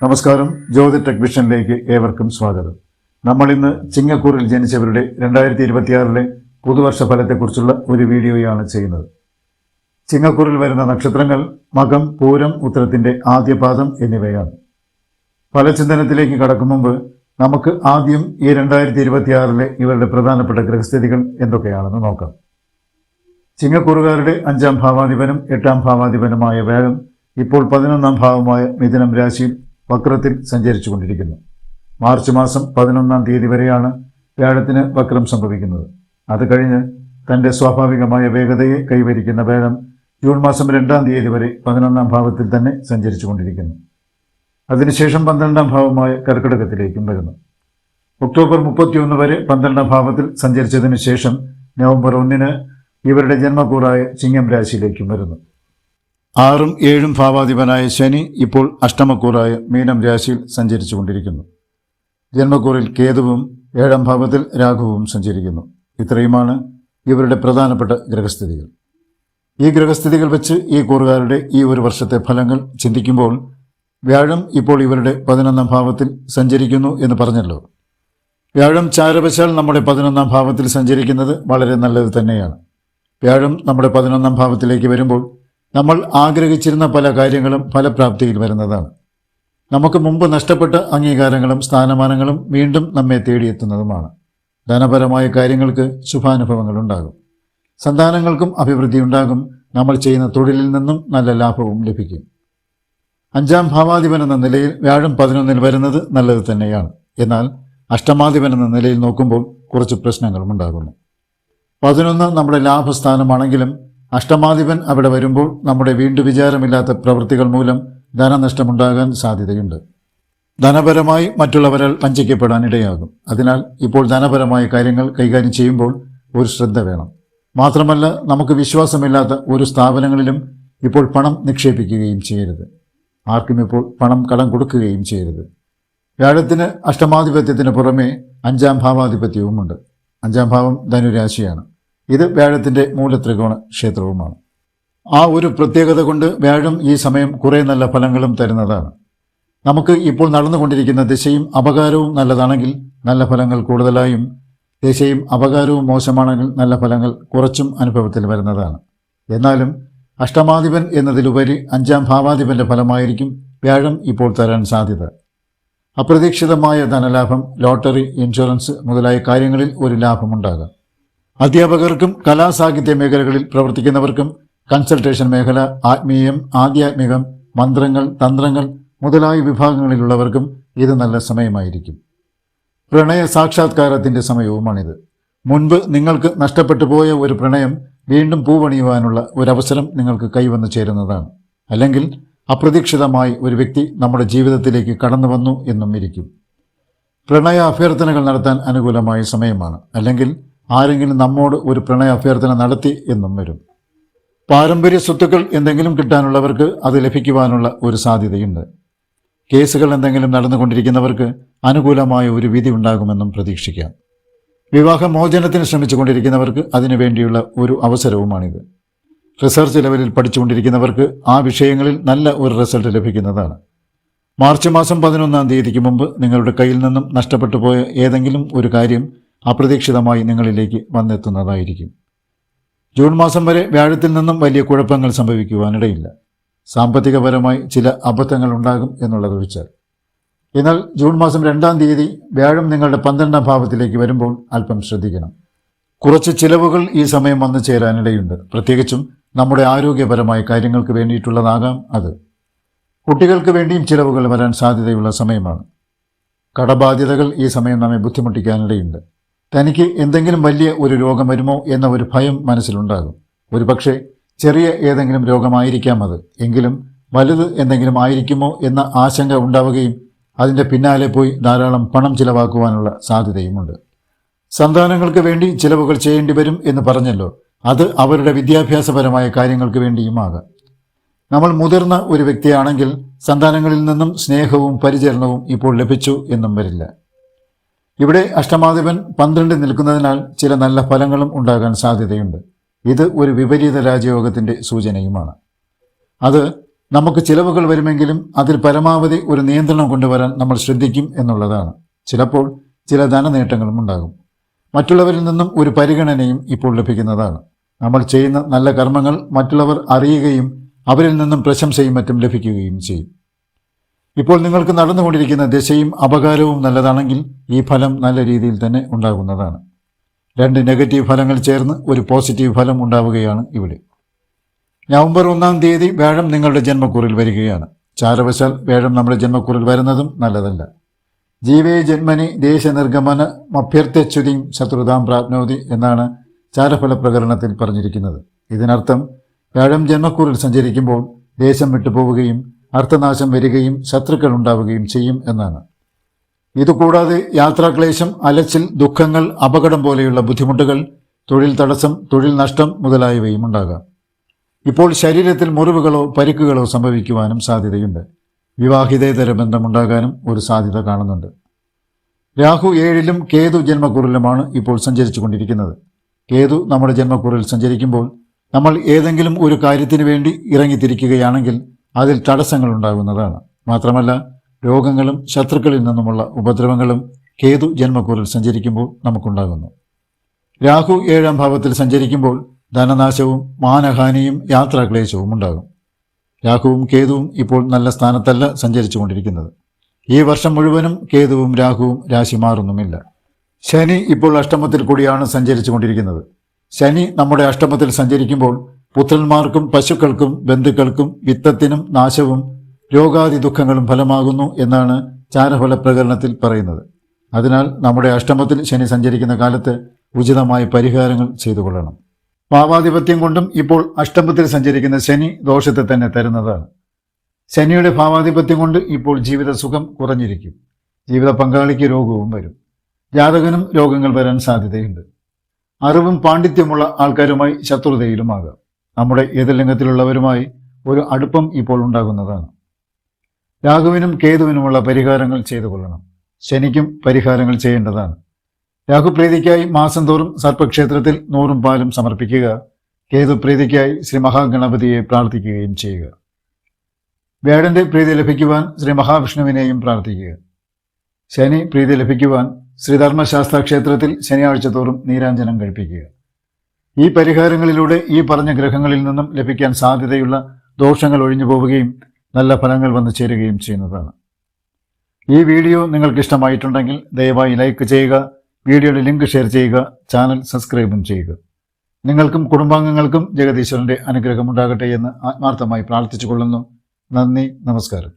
നമസ്കാരം. ജ്യോതി ടെക് വിഷനിലേക്ക് ഏവർക്കും സ്വാഗതം. നമ്മൾ ഇന്ന് ചിങ്ങക്കൂറിൽ ജനിച്ചവരുടെ രണ്ടായിരത്തി ഇരുപത്തിയാറിലെ പുതുവർഷ ഫലത്തെക്കുറിച്ചുള്ള ഒരു വീഡിയോയാണ് ചെയ്യുന്നത്. ചിങ്ങക്കൂറിൽ വരുന്ന നക്ഷത്രങ്ങൾ മകം പൂരം ഉത്തരത്തിന്റെ ആദ്യപാദം എന്നിവയാണ്. ഫലചിന്തനത്തിലേക്ക് കടക്കും മുമ്പ് നമുക്ക് ആദ്യം ഈ രണ്ടായിരത്തി ഇരുപത്തിയാറിലെ ഇവരുടെ പ്രധാനപ്പെട്ട ഗ്രഹസ്ഥിതികൾ എന്തൊക്കെയാണെന്ന് നോക്കാം. ചിങ്ങക്കൂറുകാരുടെ അഞ്ചാം ഭാവാധിപനും എട്ടാം ഭാവാധിപനുമായ വേഗം ഇപ്പോൾ പതിനൊന്നാം ഭാവമായ മിഥുനം രാശിയിൽ വക്രത്തിൽ സഞ്ചരിച്ചു കൊണ്ടിരിക്കുന്നു മാർച്ച് മാസം പതിനൊന്നാം തീയതി വരെയാണ് വ്യാഴത്തിന് വക്രം സംഭവിക്കുന്നത്. അത് കഴിഞ്ഞ് തന്റെ സ്വാഭാവികമായ വേഗതയെ കൈവരിക്കുന്ന വേഗം ജൂൺ മാസം രണ്ടാം തീയതി വരെ പതിനൊന്നാം ഭാവത്തിൽ തന്നെ സഞ്ചരിച്ചു കൊണ്ടിരിക്കുന്നു അതിനുശേഷം പന്ത്രണ്ടാം ഭാവമായ കർക്കിടകത്തിലേക്കും വരുന്നു. ഒക്ടോബർ മുപ്പത്തിയൊന്ന് വരെ പന്ത്രണ്ടാം ഭാവത്തിൽ സഞ്ചരിച്ചതിന് ശേഷം നവംബർ ഒന്നിന് ഇവരുടെ ജന്മക്കൂറായ ചിങ്ങം രാശിയിലേക്കും വരുന്നു. ആറും ഏഴും ഭാവാധിപനായ ശനി ഇപ്പോൾ അഷ്ടമക്കൂറായ മീനം രാശിയിൽ സഞ്ചരിച്ചു കൊണ്ടിരിക്കുന്നു ജന്മക്കൂറിൽ കേതുവും ഏഴാം ഭാവത്തിൽ രാഘുവും സഞ്ചരിക്കുന്നു. ഇത്രയുമാണ് ഇവരുടെ പ്രധാനപ്പെട്ട ഗ്രഹസ്ഥിതികൾ. ഈ ഗ്രഹസ്ഥിതികൾ വെച്ച് ഈ കൂറുകാരുടെ ഈ ഒരു വർഷത്തെ ഫലങ്ങൾ ചിന്തിക്കുമ്പോൾ വ്യാഴം ഇപ്പോൾ ഇവരുടെ പതിനൊന്നാം ഭാവത്തിൽ സഞ്ചരിക്കുന്നു എന്ന് പറഞ്ഞല്ലോ. വ്യാഴം ചാരവശാൽ നമ്മുടെ പതിനൊന്നാം ഭാവത്തിൽ സഞ്ചരിക്കുന്നത് വളരെ നല്ലത് തന്നെയാണ്. വ്യാഴം നമ്മുടെ പതിനൊന്നാം ഭാവത്തിലേക്ക് വരുമ്പോൾ നമ്മൾ ആഗ്രഹിച്ചിരുന്ന പല കാര്യങ്ങളും ഫലപ്രാപ്തിയിൽ വരുന്നതാണ്. നമുക്ക് മുമ്പ് നഷ്ടപ്പെട്ട അംഗീകാരങ്ങളും സ്ഥാനമാനങ്ങളും വീണ്ടും നമ്മെ തേടിയെത്തുന്നതുമാണ്. ധനപരമായ കാര്യങ്ങൾക്ക് ശുഭാനുഭവങ്ങൾ ഉണ്ടാകും. സന്താനങ്ങൾക്കും അഭിവൃദ്ധി ഉണ്ടാകും. നമ്മൾ ചെയ്യുന്ന തൊഴിലിൽ നിന്നും നല്ല ലാഭവും ലഭിക്കും. അഞ്ചാം ഭാവാധിപൻ എന്ന നിലയിൽ വ്യാഴം പതിനൊന്നിൽ വരുന്നത് നല്ലത് തന്നെയാണ്. എന്നാൽ അഷ്ടമാധിപൻ എന്ന നിലയിൽ നോക്കുമ്പോൾ കുറച്ച് പ്രശ്നങ്ങളും ഉണ്ടാകുന്നു. പതിനൊന്ന് നമ്മുടെ ലാഭസ്ഥാനമാണെങ്കിലും അഷ്ടമാധിപൻ അവിടെ വരുമ്പോൾ നമ്മുടെ വീണ്ടു വിചാരമില്ലാത്ത പ്രവൃത്തികൾ മൂലം ധനനഷ്ടമുണ്ടാകാൻ സാധ്യതയുണ്ട്. ധനപരമായി മറ്റുള്ളവരാൽ വഞ്ചിക്കപ്പെടാൻ ഇടയാകും അതിനാൽ ഇപ്പോൾ ധനപരമായ കാര്യങ്ങൾ കൈകാര്യം ചെയ്യുമ്പോൾ ഒരു ശ്രദ്ധ വേണം. മാത്രമല്ല നമുക്ക് വിശ്വാസമില്ലാത്ത ഒരു സ്ഥാപനങ്ങളിലും ഇപ്പോൾ പണം നിക്ഷേപിക്കുകയും ചെയ്യരുത്. ആർക്കും ഇപ്പോൾ പണം കടം കൊടുക്കുകയും ചെയ്യരുത്. വ്യാഴത്തിന് അഷ്ടമാധിപത്യത്തിന് പുറമെ അഞ്ചാം ഭാവാധിപത്യവുമുണ്ട്. അഞ്ചാം ഭാവം ധനുരാശിയാണ്. ഇത് വ്യാഴത്തിന്റെ മൂലത്രികോണ ക്ഷേത്രവുമാണ്. ആ ഒരു പ്രത്യേകത കൊണ്ട് വ്യാഴം ഈ സമയം കുറേ നല്ല ഫലങ്ങളും തരുന്നതാണ്. നമുക്ക് ഇപ്പോൾ നടന്നുകൊണ്ടിരിക്കുന്ന ദിശയും അപകാരവും നല്ലതാണെങ്കിൽ നല്ല ഫലങ്ങൾ കൂടുതലായും ദിശയും അപകാരവും മോശമാണെങ്കിൽ നല്ല ഫലങ്ങൾ കുറച്ചും അനുഭവത്തിൽ വരുന്നതാണ്. എന്നാലും അഷ്ടമാധിപൻ എന്നതിലുപരി അഞ്ചാം ഭാവാധിപന്റെ ഫലമായിരിക്കും വ്യാഴം ഇപ്പോൾ തരാൻ സാധ്യത. അപ്രതീക്ഷിതമായ ധനലാഭം ലോട്ടറി ഇൻഷുറൻസ് മുതലായ കാര്യങ്ങളിൽ ഒരു ലാഭമുണ്ടാകാം. അധ്യാപകർക്കും കലാസാഹിത്യ മേഖലകളിൽ പ്രവർത്തിക്കുന്നവർക്കും കൺസൾട്ടേഷൻ മേഖല ആത്മീയം ആധ്യാത്മികം മന്ത്രങ്ങൾ തന്ത്രങ്ങൾ മുതലായ വിഭാഗങ്ങളിലുള്ളവർക്കും ഇത് നല്ല സമയമായിരിക്കും. പ്രണയ സാക്ഷാത്കാരത്തിന്റെ സമയവുമാണിത്. മുൻപ് നിങ്ങൾക്ക് നഷ്ടപ്പെട്ടു പോയ ഒരു പ്രണയം വീണ്ടും പൂവണിയുവാനുള്ള ഒരവസരം നിങ്ങൾക്ക് കൈവന്നു ചേരുന്നതാണ്. അല്ലെങ്കിൽ അപ്രതീക്ഷിതമായി ഒരു വ്യക്തി നമ്മുടെ ജീവിതത്തിലേക്ക് കടന്നു വന്നു എന്നും ഇരിക്കും. പ്രണയ അഭ്യർത്ഥനകൾ നടത്താൻ അനുകൂലമായ സമയമാണ്. അല്ലെങ്കിൽ ആരെങ്കിലും നമ്മോട് ഒരു പ്രണയ അഭ്യർത്ഥന നടത്തി എന്നും വരും. പാരമ്പര്യ സ്വത്തുക്കൾ എന്തെങ്കിലും കിട്ടാനുള്ളവർക്ക് അത് ലഭിക്കുവാനുള്ള ഒരു സാധ്യതയുണ്ട്. കേസുകൾ എന്തെങ്കിലും നടന്നുകൊണ്ടിരിക്കുന്നവർക്ക് അനുകൂലമായ ഒരു വിധി ഉണ്ടാകുമെന്നും പ്രതീക്ഷിക്കാം. വിവാഹമോചനത്തിന് ശ്രമിച്ചുകൊണ്ടിരിക്കുന്നവർക്ക് അതിനു വേണ്ടിയുള്ള ഒരു അവസരവുമാണിത്. റിസർച്ച് ലെവലിൽ പഠിച്ചുകൊണ്ടിരിക്കുന്നവർക്ക് ആ വിഷയങ്ങളിൽ നല്ല ഒരു റിസൾട്ട് ലഭിക്കുന്നതാണ്. മാർച്ച് മാസം പതിനൊന്നാം തീയതിക്ക് മുമ്പ് നിങ്ങളുടെ കയ്യിൽ നിന്നും നഷ്ടപ്പെട്ടു പോയ ഏതെങ്കിലും ഒരു കാര്യം അപ്രതീക്ഷിതമായി നിങ്ങളിലേക്ക് വന്നെത്തുന്നതായിരിക്കും. ജൂൺ മാസം വരെ വ്യാഴത്തിൽ നിന്നും വലിയ കുഴപ്പങ്ങൾ സംഭവിക്കുവാനിടയില്ല. സാമ്പത്തികപരമായി ചില അബദ്ധങ്ങൾ ഉണ്ടാകും എന്നുള്ളത് ഒഴിച്ചാൽ എന്നാൽ ജൂൺ മാസം രണ്ടാം തീയതി വ്യാഴം നിങ്ങളുടെ പന്ത്രണ്ടാം ഭാവത്തിലേക്ക് വരുമ്പോൾ അല്പം ശ്രദ്ധിക്കണം. കുറച്ച് ചിലവുകൾ ഈ സമയം വന്നു ചേരാനിടയുണ്ട്. പ്രത്യേകിച്ചും നമ്മുടെ ആരോഗ്യപരമായ കാര്യങ്ങൾക്ക് വേണ്ടിയിട്ടുള്ളതാകാം അത്. കുട്ടികൾക്ക് വേണ്ടിയും ചിലവുകൾ വരാൻ സാധ്യതയുള്ള സമയമാണ്. കടബാധ്യതകൾ ഈ സമയം നമ്മെ ബുദ്ധിമുട്ടിക്കാനിടയുണ്ട്. തനിക്ക് എന്തെങ്കിലും വലിയ ഒരു രോഗം വരുമോ എന്ന ഒരു ഭയം മനസ്സിലുണ്ടാകും. ഒരുപക്ഷെ ചെറിയ ഏതെങ്കിലും രോഗമായിരിക്കാം അത്. എങ്കിലും വലുത് എന്തെങ്കിലും ആയിരിക്കുമോ എന്ന ആശങ്ക ഉണ്ടാവുകയും അതിന്റെ പിന്നാലെ പോയി ധാരാളം പണം ചിലവാക്കുവാനുള്ള സാധ്യതയുമുണ്ട്. സന്താനങ്ങൾക്ക് വേണ്ടി ചിലവുകൾ ചെയ്യേണ്ടി വരും എന്ന് പറഞ്ഞല്ലോ. അത് അവരുടെ വിദ്യാഭ്യാസപരമായ കാര്യങ്ങൾക്ക് വേണ്ടിയുമാകാം. നമ്മൾ മുതിർന്ന ഒരു വ്യക്തിയാണെങ്കിൽ സന്താനങ്ങളിൽ നിന്നും സ്നേഹവും പരിചരണവും ഇപ്പോൾ ലഭിച്ചു എന്നും വരില്ല. ഇവിടെ അഷ്ടമാധിപൻ പന്ത്രണ്ട് നിൽക്കുന്നതിനാൽ ചില നല്ല ഫലങ്ങളും ഉണ്ടാകാൻ സാധ്യതയുണ്ട്. ഇത് ഒരു വിപരീത രാജയോഗത്തിന്റെ സൂചനയുമാണ്. അത് നമുക്ക് ചിലവുകൾ വരുമെങ്കിലും അതിൽ പരമാവധി ഒരു നിയന്ത്രണം കൊണ്ടുവരാൻ നമ്മൾ ശ്രദ്ധിക്കും എന്നുള്ളതാണ്. ചിലപ്പോൾ ചില ധനനേട്ടങ്ങളും ഉണ്ടാകും. മറ്റുള്ളവരിൽ നിന്നും ഒരു പരിഗണനയും ഇപ്പോൾ ലഭിക്കുന്നതാണ്. നമ്മൾ ചെയ്യുന്ന നല്ല കർമ്മങ്ങൾ മറ്റുള്ളവർ അറിയുകയും അവരിൽ നിന്നും പ്രശംസയും മറ്റും ലഭിക്കുകയും ചെയ്യും. ഇപ്പോൾ നിങ്ങൾക്ക് നടന്നുകൊണ്ടിരിക്കുന്ന ദശയും അപകാരവും നല്ലതാണെങ്കിൽ ഈ ഫലം നല്ല രീതിയിൽ തന്നെ ഉണ്ടാകുന്നതാണ്. രണ്ട് നെഗറ്റീവ് ഫലങ്ങൾ ചേർന്ന് ഒരു പോസിറ്റീവ് ഫലം ഉണ്ടാവുകയാണ് ഇവിടെ. നവംബർ ഒന്നാം തീയതി വ്യാഴം നിങ്ങളുടെ ജന്മക്കുറിൽ വരികയാണ്. ചാരവശാൽ വ്യാഴം നമ്മുടെ ജന്മക്കുറിൽ വരുന്നതും നല്ലതല്ല. ജീവേ ജന്മനി ദേശനിർഗമന അഭ്യർത്ഥ്യുതിയും ശത്രുതാം പ്രാപ്നോതി എന്നാണ് ചാരഫല പ്രകരണത്തിൽ പറഞ്ഞിരിക്കുന്നത്. ഇതിനർത്ഥം വ്യാഴം ജന്മക്കൂറിൽ സഞ്ചരിക്കുമ്പോൾ ദേശം വിട്ടുപോവുകയും അർത്ഥനാശം വരികയും ശത്രുക്കൾ ഉണ്ടാവുകയും ചെയ്യും എന്നാണ്. ഇതുകൂടാതെ യാത്രാക്ലേശം അലച്ചിൽ ദുഃഖങ്ങൾ അപകടം പോലെയുള്ള ബുദ്ധിമുട്ടുകൾ തൊഴിൽ തടസ്സം തൊഴിൽ നഷ്ടം മുതലായവയും ഉണ്ടാകാം. ഇപ്പോൾ ശരീരത്തിൽ മുറിവുകളോ പരിക്കുകളോ സംഭവിക്കുവാനും സാധ്യതയുണ്ട്. വിവാഹിതേതര ബന്ധമുണ്ടാകാനും ഒരു സാധ്യത കാണുന്നുണ്ട്. രാഹു ഏഴിലും കേതു ജന്മക്കുറിലുമാണ് ഇപ്പോൾ സഞ്ചരിച്ചു കൊണ്ടിരിക്കുന്നത് കേതു നമ്മുടെ ജന്മക്കുറിൽ സഞ്ചരിക്കുമ്പോൾ നമ്മൾ ഏതെങ്കിലും ഒരു കാര്യത്തിന് വേണ്ടി ഇറങ്ങിത്തിരിക്കുകയാണെങ്കിൽ അതിൽ തടസ്സങ്ങൾ ഉണ്ടാകുന്നതാണ് മാത്രമല്ല രോഗങ്ങളും ശത്രുക്കളിൽ നിന്നുമുള്ള ഉപദ്രവങ്ങളും കേതു ജന്മക്കൂറിൽ സഞ്ചരിക്കുമ്പോൾ നമുക്കുണ്ടാകുന്നു. രാഹു ഏഴാം ഭാവത്തിൽ സഞ്ചരിക്കുമ്പോൾ ധനനാശവും മാനഹാനിയും യാത്രാക്ലേശവും ഉണ്ടാകും. രാഹുവും കേതുവും ഇപ്പോൾ നല്ല സ്ഥാനത്തല്ല സഞ്ചരിച്ചു കൊണ്ടിരിക്കുന്നത് ഈ വർഷം മുഴുവനും കേതുവും രാഹുവും രാശി മാറുന്നുമില്ല. ശനി ഇപ്പോൾ അഷ്ടമത്തിൽ കൂടിയാണ് സഞ്ചരിച്ചു കൊണ്ടിരിക്കുന്നത് ശനി നമ്മുടെ അഷ്ടമത്തിൽ സഞ്ചരിക്കുമ്പോൾ പുത്രന്മാർക്കും പശുക്കൾക്കും ബന്ധുക്കൾക്കും വിത്തത്തിനും നാശവും രോഗാദി ദുഃഖങ്ങളും ഫലമാകുന്നു എന്നാണ് ചാരഫല പ്രകരണത്തിൽ പറയുന്നത്. അതിനാൽ നമ്മുടെ അഷ്ടമത്തിൽ ശനി സഞ്ചരിക്കുന്ന കാലത്ത് ഉചിതമായ പരിഹാരങ്ങൾ ചെയ്തു കൊള്ളണം. ഭാവാധിപത്യം കൊണ്ടും ഇപ്പോൾ അഷ്ടമത്തിൽ സഞ്ചരിക്കുന്ന ശനി ദോഷത്തെ തന്നെ തരുന്നതാണ്. ശനിയുടെ ഭാവാധിപത്യം കൊണ്ട് ഇപ്പോൾ ജീവിത സുഖം കുറഞ്ഞിരിക്കും. ജീവിത പങ്കാളിക്ക് രോഗവും വരും. ജാതകനും രോഗങ്ങൾ വരാൻ സാധ്യതയുണ്ട്. അറിവും പാണ്ഡിത്യമുള്ള ആൾക്കാരുമായി ശത്രുതയിലുമാകാം. നമ്മുടെ ഏതലിംഗത്തിലുള്ളവരുമായി ഒരു അടുപ്പം ഇപ്പോൾ ഉണ്ടാകുന്നതാണ്. രാഘുവിനും കേതുവിനുമുള്ള പരിഹാരങ്ങൾ ചെയ്തു കൊള്ളണം. ശനിക്കും പരിഹാരങ്ങൾ ചെയ്യേണ്ടതാണ്. രാഹുപ്രീതിക്കായി മാസം തോറും സർപ്പക്ഷേത്രത്തിൽ നൂറും പാലും സമർപ്പിക്കുക കേതുപ്രീതിക്കായി ശ്രീ മഹാഗണപതിയെ പ്രാർത്ഥിക്കുകയും ചെയ്യുക. വേടന്റെ പ്രീതി ലഭിക്കുവാൻ ശ്രീ മഹാവിഷ്ണുവിനെയും പ്രാർത്ഥിക്കുക. ശനി പ്രീതി ലഭിക്കുവാൻ ശ്രീധർമ്മശാസ്ത്ര ക്ഷേത്രത്തിൽ ശനിയാഴ്ച തോറും നീരാഞ്ജനം കഴിപ്പിക്കുക. ഈ പരിഹാരങ്ങളിലൂടെ ഈ പറഞ്ഞ ഗ്രഹങ്ങളിൽ നിന്നും ലഭിക്കാൻ സാധ്യതയുള്ള ദോഷങ്ങൾ ഒഴിഞ്ഞു പോവുകയും നല്ല ഫലങ്ങൾ വന്നു ചേരുകയും ചെയ്യുന്നതാണ്. ഈ വീഡിയോ നിങ്ങൾക്ക് ഇഷ്ടമായിട്ടുണ്ടെങ്കിൽ ദയവായി ലൈക്ക് ചെയ്യുക വീഡിയോയുടെ ലിങ്ക് ഷെയർ ചെയ്യുക ചാനൽ സബ്സ്ക്രൈബും ചെയ്യുക. നിങ്ങൾക്കും കുടുംബാംഗങ്ങൾക്കും ജഗദീശ്വരന്റെ അനുഗ്രഹം ഉണ്ടാകട്ടെ എന്ന് ആത്മാർത്ഥമായി പ്രാർത്ഥിച്ചുകൊള്ളുന്നു. നന്ദി നമസ്കാരം.